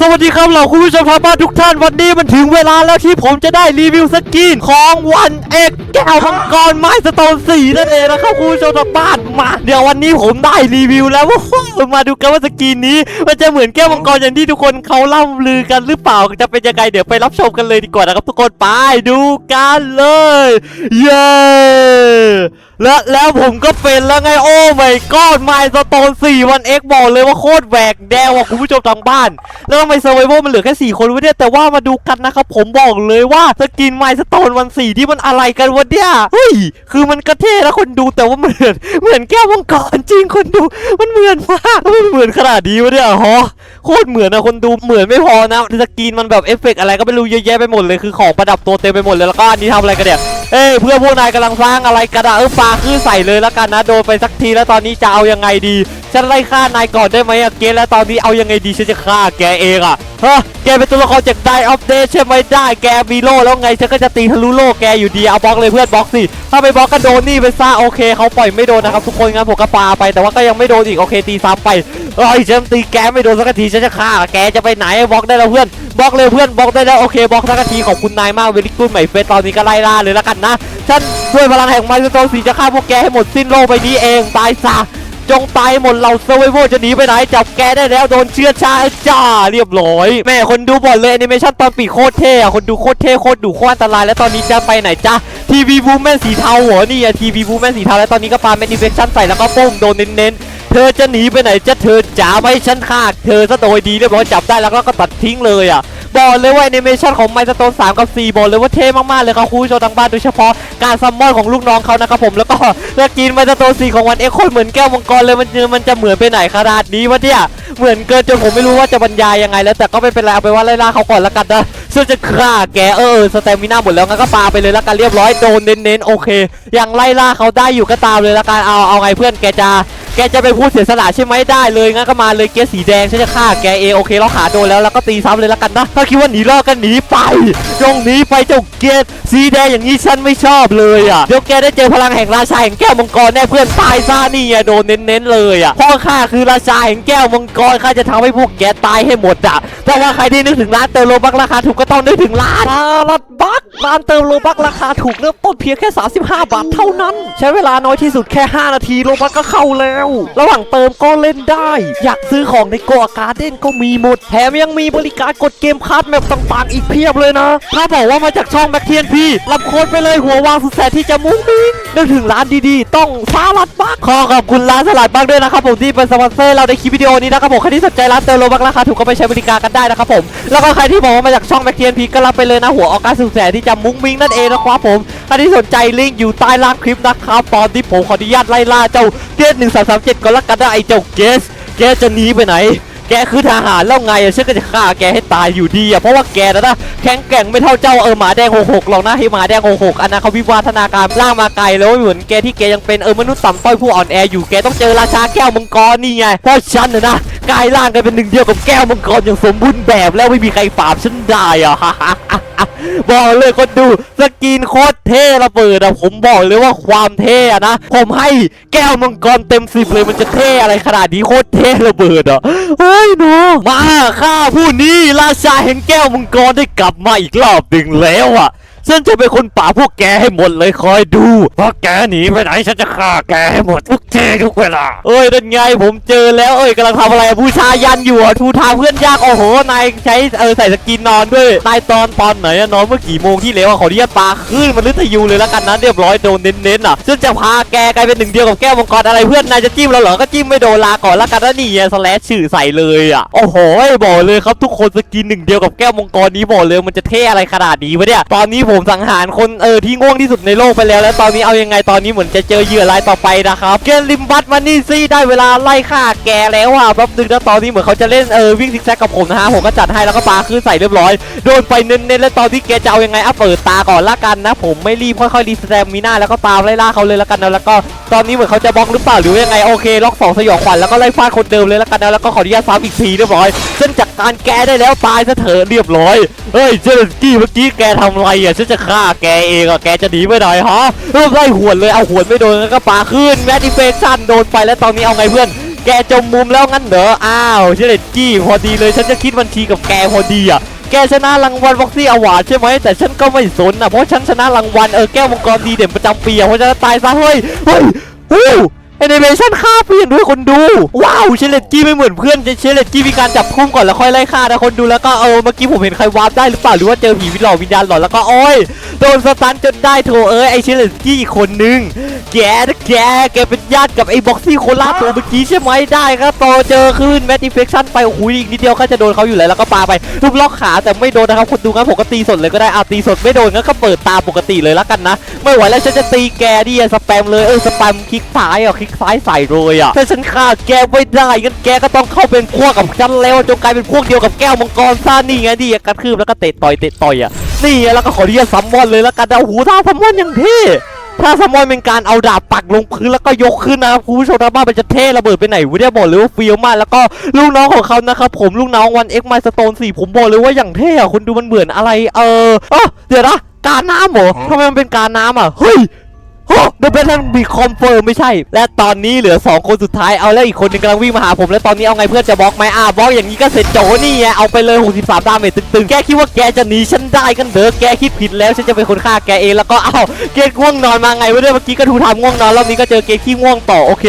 สวัสดีครับเราคุณผู้ชมทางบ้านทุกท่านวันนี้มันถึงเวลาแล้วที่ผมจะได้รีวิวสกินของวันเอกแก้วมังกรไม้สโตนสีนั่นเองนะครับคุณผู้ชมทางบ้านมา เดี๋ยววันนี้ผมได้รีวิวแล้วว้าวมาดูกันว่าสกินนี้มันจะเหมือนแก้วมังกรอย่างที่ทุกคนเขาเล่าลือกันหรือเปล่าจะเป็นยังไงเดี๋ยวไปรับชมกันเลยดีกว่านะครับทุกคนไปดูกันเลยเย้ และแล้วผมก็เป็นแล้วไงโอ้ไม่ก้อนไมสโตนสี่วันเอ็กบอกเลยว่าโคตรแหวกแนวอะคุณผู้ชมทางบ้าน แล้วทำไมเซอร์ไวเวมันเหลือแค่สี่คนวะเนี่ยแต่ว่ามาดูกันนะครับผมบอกเลยว่าสกินไมสโตนวันสี่ที่มันอะไรกันวะเนี่ยเฮ้ยคือมันก็เท่แล้วคนดูแต่ว่าเหมือนเหมือนแก้วมังกรจริงคนดู มันเหมือนมากมันเหมือนขนาดนี้วะเนี่ยฮะโคตรเหมือนนะคนดูเหมือนไม่พอนะสกินมันแบบเอฟเฟกต์อะไรก็ไม่รู้เยอะแยะไปหมดเลยคือของประดับตัวเต็มไปหมดเลยแล้วก็อันนี้ทำอะไรกันเนี่ย เอ้เพื่อนพวกนายกำลังสร้างอะไรกันอะเออปาคือใส่เลยแล้วกันนะโดนไปสักทีแล้วตอนนี้จะเอายังไงดีฉันไล่ฆ่านายก่อนได้ไหมอะเกแล้วตอนนี้เอายังไงดีฉันจะฆ่าแกเองอะฮะแกเป็นตัวละครจากไดอัปเดตใช่ไหมได้ แกมีโล่แล้วไงฉันก็จะตีทะลุโล่แกอยู่ดีเอาบล็อกเลยเพื่อนบล็อกสิถ้าไปบล็อกก็โดนนี่ไปซ่าโอเคเขาปล่อยไม่โดนนะครับทุกคนงั้นผมก็ปาไปแต่ว่าก็ยังไม่โดนอีกโอเคตีซ้ำไปเอ้ยฉันตีแกไม่โดนสักทีฉันจะฆ่าแกจะไปไหนบล็อกได้แล้วเพื่อนบล็อกเลยเพื่อนบล็อกได้แล้วโอเคบล็อกสักทีขอบคุณนายมากเวลิกูดใหม่เฟสตอนนี้ก็ไล่ล่าเลยแล้วกันนะฉันด้วยพลังแห่งไมโครสีจะฆ่าพวกแกให้หมดสิ้นโลกไปนี้เองตายซะ จงตายหมดเราเซอร์ไวโวจะหนีไปไหนจับแกได้แล้วโดนเชือดชาจ้าเรียบร้อยแม่คนดูบอลเลยแอนิเมชันตอนปีโคตรเท่คนดูโคตรเท่โคตรดุโคตรอันตรายแล้วตอนนี้จะไปไหนจ้าทีวีบูแมนสีเทาหรอนี่อะทีวีบูแมนสีเทาแล้วตอนนี้ก็ปาแมนิเฟชั่นใส่แล้วก็โป้งโดนเน้นๆเธอจะหนีไปไหนจะเธอจ๋าไม่ให้ฉันฆ่าเธอซะโดยดีเรียบร้อยจับได้แล้วก็ตัดทิ้งเลยอะ บอกเลยว่าแอนิเมชันของไมสโตน3กับ4บอกเลยว่าเท่มากๆเลยครับคุณผู้ชมทางบ้านโดยเฉพาะการซัมมอนของลูกน้องเขานะครับผมแล้วก็สกินไมสโตน4ของวันเอ็กโคเหมือนแก้วมังกรเลยมันมันจะเหมือนไปไหนขนาดนี้วะเนี่ยเหมือนเกินจนผมไม่รู้ว่าจะบรรยายยังไงแล้วแต่ก็ไม่เป็นไรเอาไปว่าไล่ล่าเขาก่อนละกันนะ ซึ่งจะฆ่าแกเออสเตมิน่าหมดแล้วงั้นก็ปาไปเลยละกันเรียบร้อยโดนเน้นๆโอเค ยังไล่ล่าเขาได้อยู่ก็ตามเลยละกันเอาเอาไงเพื่อนแกจะแกจะไปพูดเสียสละใช่ไหมได้เลยงั้นก็มาเลยเกียร์สีแดงฉันจะฆ่าแกเองโอเคเราขาโดนแล้วแล้วก็ตีซ้ำเลยล้วกันนะถ้าคิดว่าหนีรอดก็หนีไปตรงหนี้ไปเจ้าเกียร์สีแดงอย่างนี้ฉันไม่ชอบเลยอะเดี๋ยวแกได้เจอพลังแห่งราชาแห่งแก้วมังกรแน่เพื่อนตายซะนี่ไงโดนเน้นๆเลยอะพ่อข้าคือราชาแห่งแก้วมังกรข้าจะทำให้พวกแกตายให้หมดอะแต่ว่าใครที่นึกถึงร้านเติมโลบักราคาถูกก็ตองนึกถึงร้านร้านบักร้านเติมโลบักราคาถูกเริ่มต้นเพียงแค่ 35 บาทเท่านั้น ใช้เวลาน้อยที่สุดแค่ 5 นาทีโลบักก็เข้าแล้ว ระหว่างเติมก็เล่นได้ อยากซื้อของในกอาการ์เด้นก็มีหมด แถมยังมีบริการกดเกมคัสแมปต่างๆ อีกเพียบเลยนะ ถ้าบอกว่ามาจากช่องแบ็คเทียนพี่รับโค้ดไปเลยหัววางสุดแสนที่จะมุ้งมิ้งนึกถึงร้านดีๆ ต้องสลัดบักขอขอบคุณร้านสลัดบักด้วยนะครับผมที่เป็นสปอนเซอร์เราในคลิปวิดีโอนี้นะครับผมใครที่สนใจร้านเติมโลบักราคาถูกก็ไปใช้บริการกันได้นะครับผมแล้วก็ใครที่บอกว่ามาจากช่องแบ็คเทียนพีก็รับไปเลยนะหัวออกกาสุดแสนที่จะมุ้งมิ้งนั่นเองนะครับผมใครที่สนใจลิงก์อยู่ใต้ล่างคลิปนะครับตอนที่ผมขออนุญาตไล่ล่าเจ้าเกสหนึ่งสามสามเจ็ดก็แล้วกันนะไอเจ้าเกสแกจะหนีไปไหน แกคือทหารแล้วไงอะฉันก็จะฆ่าแกให้ตายอยู่ดีอะเพราะว่าแกนะนะแข็งแกร่งไม่เท่าเจ้าเออหมาแดงหกหกหรอกนะให้หมาแดงหกหกอันนั้นเขาวิวัฒนาการล่างมาไกลแล้วเหมือนแกที่แกยังเป็นเออมนุษย์ต่ำต้อยผู้อ่อนแออยู่แกต้องเจอราชาแก้วมังกรนี่ไงเพราะฉันนะนะ กลายร่างกันเป็นหนึ่งเดียวกับแก้วมังกรอย่างสมบูรณ์แบบแล้วไม่มีใครปราบฉันได้อะ บอกเลยคนดูสกินโคตรเท่ระเบิดอะผมบอกเลยว่าความเท่อะนะ ผมให้แก้วมังกรเต็มสิบเลยมันจะเท่อะไรขนาดนี้โคตรเท่ระเบิดอะเฮ้ยหนูมาข้าผู้นี้ราชาแห่งแก้วมังกรได้กลับมาอีกรอบหนึ่งแล้วอะฉันจะเป็นคนป่าบพวกแกให้หมดเลยคอยดูเพราะแกหนีไปไหนฉันจะฆ่าแกให้หมดทุกเททุกเวลา เอ้ยนั่นไงผมเจอแล้วเอ้ยกำลังทำอะไรอะบูชายันอยู่อะทูทางเพื่อนยากโอ้โหนายใช้เออใส่สกินนอนด้วยนายตอนตอนไหนอะนอนเมื่อกี่โมงที่แล้วอะขออนุญาตปาขึ้นมันลึกทะยูเลยแล้วกันนะเรียบร้อยโดนเน้นๆอะฉันจะพาแกกลายเป็นหนึ่งเดียวกับแก้วมังกรอะไรเพื่อนนายจะจิ้มเราเหรอก็จิ้มไม่โดนลาก่อนแล้วกันนะนี่ไงสแลชชื่อใส่เลยอะโอ้โหบอกเลยครับทุกคนสกินหนึ่งเดียวกับแก้วมังกรนี้บอกเลยมันจะเท่อะไรขนาดนี้วะเนี่ยตอนนี้ผมสังหารคนเออที่ง่วงที่สุดในโลกไปแล้วแล้วตอนนี้เอายังไงตอนนี้เหมือนจะเจอเหยื่อรายต่อไปนะครับเกนลิมบัตมานี่ซี่ได้เวลาไล่ฆ่าแกแล้วอะแป๊บนึงนะตอนนี้เหมือนเขาจะเล่นเออวิ่งซิกแซกกับผมนะฮะผมก็จัดให้แล้วก็ปาขึ้นใส่เรียบร้อยโดนไปเน้นๆแล้วตอนทีแกจะเอายังไงอะเปิดตาก่อนละกันนะ ผมไม่รีบค่อยๆรีสแตมมีหน้าแล้วก็ตามไล่ล่าเขาเลยละกันนะแล้วก็ตอนนี้เหมือนเขาจะบล็อกหรือเปล่าหรือยังไงโอเคล็อกสองสยองขวัญแล้วก็ไล่ฟาดคนเดิมเลยละกันนะแล้วก็ขออนุญาตซ้ำอีกทีเรียบร้อยฉันจัดการแกได้แล้วตายซะเถอะเรียบร้อยเฮ้ยเจนสกี้เมื่อกี้แกทำอะไรอะฉันจะฆ่าแกเองอะแกจะหนีไปไหนฮะเริ่มไล่หวนเลยเอาหวนไม่โดนแล้วก็ปาขึ้นแมดดิเฟชั่นโดนไปแล้วตอนนี้เอาไงเพื่อนแกแกจมมุมแล้วงั้นเหรอ อ้าวเชเลตกี้พอดีเลย ฉันจะคิดบัญชีกับแกพอดีอะ แกชนะรางวัลบ็อกซี่อวาร์ดใช่ไหมแต่ฉันก็ไม่สนอะเพราะฉันชนะรางวัลเออแก้วมังกรดีเด่นประจำปีอะเพราะฉันตายซะเฮ้ยเฮ้ยโอ้ แอนิเมชันฆ่าเปลี่ยนด้วยคนดู ว้าวเชเลตกี้ไม่เหมือนเพื่อนเชเลตกี้มีการจับทุ่มก่อนแล้วค่อยไล่ฆ่านะคนดูแล้วก็เออเมื่อกี้ผมเห็นใครวาร์ปได้หรือเปล่าหรือว่าเจอผีวิหลอกวิญญาณหลอนแล้วก็โอ้ยโดนสตันจนได้โถเอ้ยไอเชเลตกี้อีกคนนึงแกนะแกแกเป็นญาติกับไอ้บ็อกซี่โคล่าตัวเมื่อกี้ใช่ไหมได้ครับโตเจอคลื่นแมทอินเฟคชั่นไปโอ้โหอีกนิดเดียวก็จะโดนเขาอยู่แล้วแล้วก็ปาไปทุบล็อกขาแต่ไม่โดนนะครับคนดูงั้นผมก็ตีสดเลยก็ได้อาตีสดไม่โดนงั้นก็เปิดตาปกติเลยแล้วกันนะ ไม่ไหวแล้วฉันจะตีแกดิสแปมเลยเออสแปมคลิกซ้ายอะคลิกซ้ายใส่เลยอะถ้าฉันฆ่าแกไม่ได้งั้นแกก็ต้องเข้าเป็นพวกกับฉันแล้วจนกลายเป็นพวกเดียวกับแก้วมังกรซ่านี่ไงดิกระทืบแล้วก็เตะต่อยเตะต่อยอะนี่แล้วก็ขอเรียกซัมมอนเลยแล้วกันนะโอ้โหถ้าซัมมอนอย่างเท่ถ้าสมอนเป็นการเอาดาบปักลงพื้นแล้วก็ยกขึ้นนะครับคุณผู้ชมทางบ้านมันจะเท่ระเบิดไปไหนวะเนี่ยบอกเลยว่าฟี้ยวมากแล้วก็ลูกน้องของเขานะครับผมลูกน้องวันเอ็กไมสโตนสี่ผมบอกเลยว่าอย่างเท่อะคุณดูมันเหมือนอะไรเออเอ้อเดี๋ยวนะการน้ำเหรอทำไมมันเป็นการน้ำอะเฮ้ย โอ้เดอะเบนมันมีคอมเฟิร์มไม่ใช่ และตอนนี้เหลือ 2 คนสุดท้ายเอาแล้วอีกคนหนึงกำลังวิ่งมาหาผม แล้วตอนนี้เอาไงเพื่อนจะบล็อกไหมอ่าบล็อกอย่างนี้ก็เสร็จโจนี่ไงเอาไปเลย 63ดาเมจตึงๆ แกคิดว่าแกจะหนีฉันได้กันเด้อแกคิดผิดแล้วฉันจะเป็นคนฆ่าแกเองแล้วก็เอาเกตง่วงนอนมาไงวะเนี่ยเมื่อกี้ก็ทูทำง่วงนอนรอบนี้ก็เจอเกตขี้ง่วงต่อโอเค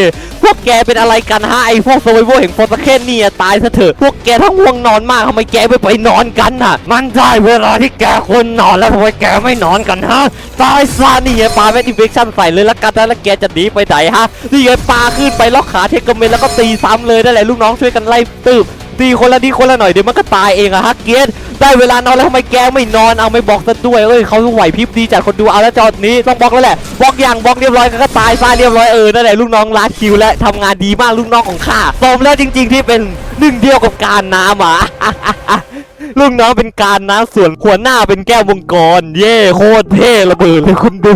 วกแกเป็นอะไรกันฮะไอพวกโซเวอร์แห่งฟอร์สเคนนี่ยตายซะเถอะพวกแกทั้งง่วงนอนมากทำไมแกไม่ไปนอนกันน่ะ มันได้เวลาที่แกควรนอนแล้วทำไมแกไม่นอนกันฮะตายซะนี่ไงปาแมดอินเฟคชั่นใส่เลยละกันแล้วแกจะหนีไปไหนฮะนี่ไงปลาขึ้นไปล็อกขาเทกเมนแล้วก็ตีซ้ำเลยนั่นแหละลูกน้องช่วยกันไล่ตืบ ตีคนละดีคนละหน่อยเดี๋ยวมันก็ตายเองอะฮะเกตได้เวลานอนแล้วทำไมแกไม่นอนเอาไม่บอกซะด้วยเอ้ยเขาไหวพริบดีจัดคนดูเอาแล้วจอดนี้ต้องบล็อกแล้วแหละบล็อกอย่างบล็อกเรียบร้อยก็ตายซาเรียบร้อยเออนั่นแหละลูกน้องลาดคิวและทำงานดีมากลูกน้องของข้าสมแล้วจริง ๆ ที่เป็นหนึ่งเดียวกับการน้ำอะ ลูกน้องเป็นการนะส่วนหัวหน้าเป็นแก้วมงกร เย่โคตรเท่ระเบิดเลยคุณดู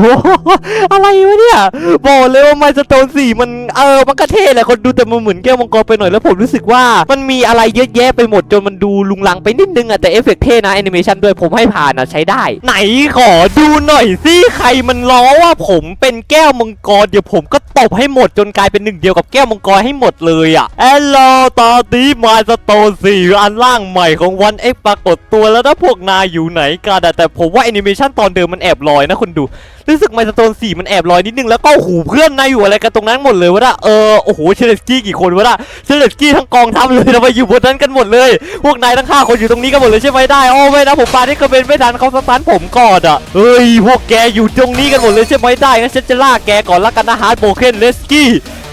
อะไรวะเนี่ยบอกเลยว่าไมสโตนสี่มันเออมันก็เท่แหละคนดูแต่มันเหมือนแก้วมงกรไปหน่อยแล้วผมรู้สึกว่ามันมีอะไรเยอะแยะไปหมดจนมันดูลุงลังไปนิดนึงอะแต่เอฟเฟกต์เท่นะแอนิเมชันด้วยผมให้ผ่านอะใช้ได้ ไหนขอดูหน่อยสิใครมันล้อว่าผมเป็นแก้วมังกรเดี๋ยวผมก็ตบให้หมดจนกลายเป็นหนึ่งเดียวกับแก้วมังกรให้หมดเลยอะแอลโลตอนนี้มาสโตนสี่อันล่างใหม่ของวันเอ็กปรากฏตัวแล้วนะพวกนายอยู่ไหนกันแต่ผมว่าแอนิเมชันตอนเดิมมันแอบลอยนะคุณดู รู้สึกไมสโตนสี่มันแอบลอยนิดนึงแล้วก็โอ้โหเพื่อนนายอยู่อะไรกันตรงนั้นหมดเลยวะนะเออโอ้โหเชเลสกี้กี่คนวะนะเชเลสกี้ทั้งกองทัพเลยทำไมอยู่บนนั้นกันหมดเลย พวกนายทั้งห้าคนอยู่ตรงนี้กันหมดเลยใช่ไหมได้โอ้ไม่นะผมปาที่กระเบนไม่ทันเขาสตันผมก่อนอะเฮ้ยพวกแกอยู่ตรงนี้กันหมดเลยใช่ไหมได้งั้นฉันจะล่าแกก่อนละกันนะฮาร์ดโบเคนเลสกี้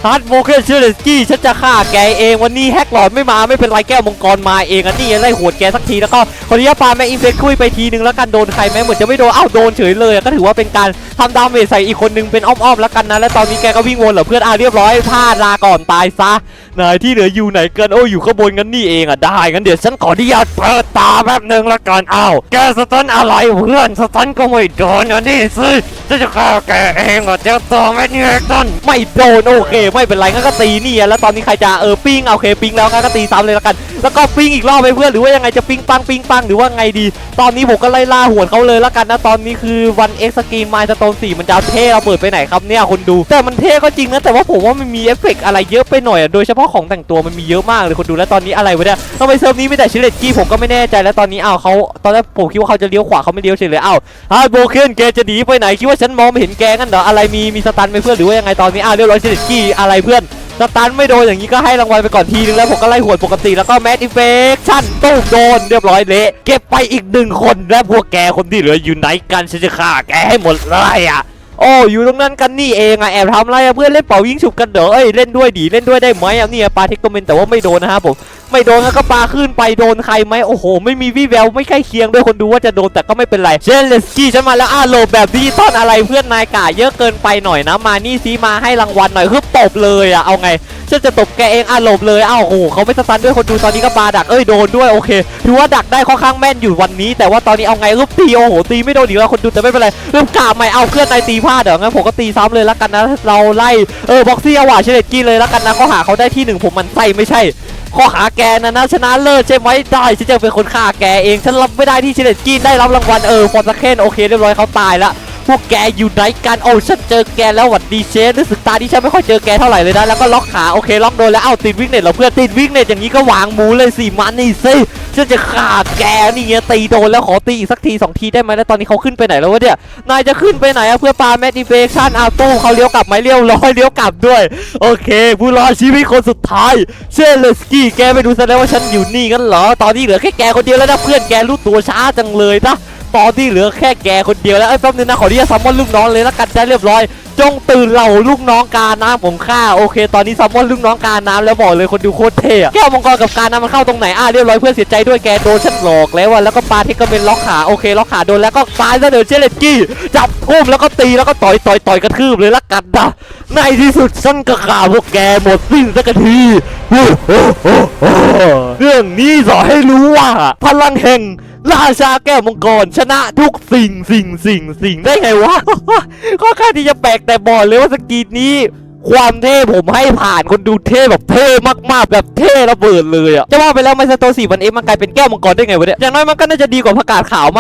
ฮาร์ดโมเคนเชเลสกี้ฉันจะฆ่าแกเองวันนี้แฮกหลอดไม่มาไม่เป็นไรแก้วมังกรมาเองอันนี้ไล่หวดแกสักทีแล้วก็คนนี้ปาแม่อินเฟคคุยไปทีนึงแล้วกันโดนใครไหมเหมือนจะไม่โดนอ้าวโดนเฉยเลยก็ถือว่าเป็นการทำดาเมจใส่อีกคนนึงเป็นอ้อมๆแล้วกันนะ และตอนนี้แกก็วิ่งวนเหรอเพื่อนอะเรียบร้อยพลาดลาก่อนตายซะนายที่เหลืออยู่ไหนเกันโอ้ยอยู่ข้างบนกันนี่เองอะได้งั้นเดี๋ยวฉันขออนุญาตเปิดตาแป๊บนึงละกันอ้าวแกสตันอะไรเพื่อนสตันก็ไม่โดนอันนี้สิฉันจะฆ่าแกเองอะเจ้าตัวแม่นี่ต้นไม่โดนโอเคไม่เป็นไรงั้นก็ตีนี่แล้วตอนนี้ใครจะเออปิ้งเอาเคปิ้งแล้วงั้นก็ตีซ้ำเลยละกัน แล้วก็ปิ้งอีกรอบไปเพื่อนหรือว่ายังไงจะปิ้งปังปิ้งปังหรือว่าไงดี ตอนนี้ผมก็ไล่ล่าหวนเขาเลยละกันนะตอนนี้คือวันเอ็กซ์กรีนไมล์สโตนสี่มันจะเท่เราเปิดไปไหนครับเนี่ยคนดู แต่มันเท่ก็จริงนะแต่ว่าผมว่ามันมีเอฟเฟกต์อะไรเยอะไปหน่อยอะโดยเฉพาะของแต่งตัวมันมีเยอะมากเลยคนดูแล้วตอนนี้อะไรวะเนี่ยทำไมเซิร์ฟนี้ไม่แต่ชิเลตกี้ผมก็ไม่แน่ใจแล้วตอนนี้อ้าวเขาตอนแรกผมคิดว่าเขาจะเลี้ยวขวาเขาไม่เลี้ยวเฉยเลยอ้าวฮาร์ดโบเคนแกจะหนีไปไหนคิดว่าฉันมองไม่เห็นแกงั้นเหรออะไรมีมีสตันไหมเพื่อนหรือว่ายังไงตอนนี้อ้าวเรียบร้อยชิเลตกี้อะไรเพื่อนสตันไม่โดนอย่างนี้ก็ให้รางวัลไปก่อนทีนึงแล้วผมก็ไล่หวดปกติแล้วก็แมสอิเฟคชั่นตู้โดนเรียบร้อยเละเก็บไปอีกหนึ่งคนและพวกแกคนที่เหลืออยู่ไหนกันฉันจะฆ่าแกให้หมดเลยอะ โอ้อยู่ตรงนั้นกันนี่เองอะแอบทำอะไรอะเพื่อนเล่นเป่ายิงฉุบกันเด้อเอ้ยเล่นด้วยดีเล่นด้วยได้ไหมอะเนี่ยปาเทคโกเมนแต่ว่าไม่โดนนะครับผมไม่โดนแล้วก็ปาขึ้นไปโดนใครไหมโอ้โห ไม่มีวี่แววไม่ใกล้เคียงด้วยคนดูว่าจะโดนแต่ก็ไม่เป็นไรเชนเลสกี้ฉันมาแล้วอะโลบแบบดิจิตอลอะไรเพื่อนนายกาเยอะเกินไปหน่อยนะมานี่ซีมาให้รางวัลหน่อยคือตบเลยอะเอาไง ฉันจะตบแกเองอะหลบเลยอ้าวโอ้โหเขาไม่สตันด้วยคนดูตอนนี้ก็ปาดักเอ้ยโดนด้วยโอเคถือว่าดักได้ค่อนข้างแม่นอยู่วันนี้ แต่ว่าตอนนี้เอาไงรูปตีโอ้โหตีไม่โดนอีกแล้วคนดูแต่ไม่เป็นไรเริ่มกล้าไม่เอาเพื่อนนายตีพลาดเดี๋ยวงั้นผมก็ตีซ้ำเลยละกันนะเราไล่เออบ็อกซี่เอาหวาเชเลตกี้เลยละกันนะข้อหาเขาได้ที่หนึ่งผมมันไส้ไม่ใช่ข้อหาแกนะนะชนะเลิศใช่ไหมได้ฉันจะเป็นคนฆ่าแกเองฉันรับไม่ได้ที่เชเลตกี้ได้รับรางวัลเออฟอร์สเคนโอเคเรียบร้อยเขาตายละ วกแกอยู่ไหนกันโอ้ฉันเจอแกแล้วหวัดดีเชฟรู้สึกตาที่ฉันไม่ค่อยเจอแกเท่าไหร่เลยนะแล้วก็ล็อกขาโอเคล็อกโดนแล้วเอ้าติดวิกเน็ตเราเพื่อนติดวิกเน็ตอย่างนี้ก็วางหมูเลยสิมันนี่สิฉันจะฆ่าแกนี่ไงตีโดนแล้วขอตีอีกสักทีสองทีได้ไหมแล้วตอนนี้เขาขึ้นไปไหนแล้ววะเนี่ยนายจะขึ้นไปไหนอะเพื่อปาแมดิเบชั่นอาตู้เขาเลี้ยวกลับไหมเลี้ยวร้อยเลี้ยวกลับด้วย โอเค ผู้รอดชีวิตคนสุดท้ายเชเลสกี้แกไม่ดูซะแล้วว่าฉันอยู่นี่กันเหรอตอนนี้เหลือแค่แกคนเดียวแล้วนะเพื่อนแกรู้ตัวช้าจังเลยนะ ตอนที่เหลือแค่แกคนเดียวแล้วเอ้แป๊บนึงนะขออนุญาตซัมมอนลูกน้องเลยแล้วกันจะเรียบร้อย จงตื่นเหล่าลูกน้องกาน้ำผมฆ่าโอเค ตอนนี้ซัมมอนลูกน้องกาน้ำแล้วบอกเลยคนดูโคตรเท่แก้วมังกรกับกาน้ำมันเข้าตรงไหนอะเรียบร้อยเพื่อนเสียใจด้วยแกโดนฉันหลอกแล้วอะแล้วก็ปาเทคก็เป็นล็อกขาโอเคล็อกขาโดนแล้วก็ตายซะเดี๋ยวเชนเลสกี้จับทุ่มแล้วก็ตีแล้วก็ต่อยต่อยต่อยกระทืบเลยละกันนะในที่สุดฉันก็ฆ่าพวกแกหมดสิ้นสักทีเรื่องนี้สอนให้รู้ว่าพลังแห่ง ราชาแก้วมังกรชนะทุกสิ่งสิ่งสิ่งสิ่งได้ไงวะข้อค่าที่จะแปลกแต่บอกเลยว่าสกีนี้ความเท่ผมให้ผ่านคนดูเท่แบบเท่มากๆ แบบเท่ระเบิดเลยอะจะว่าไปแล้วไมสโตสี่วันเอ็มมันกลายเป็นแก้วมังกรได้ไงวะเนี่ยอย่างน้อยมันก็น่าจะดีกว่าประกาศขาวมั้ง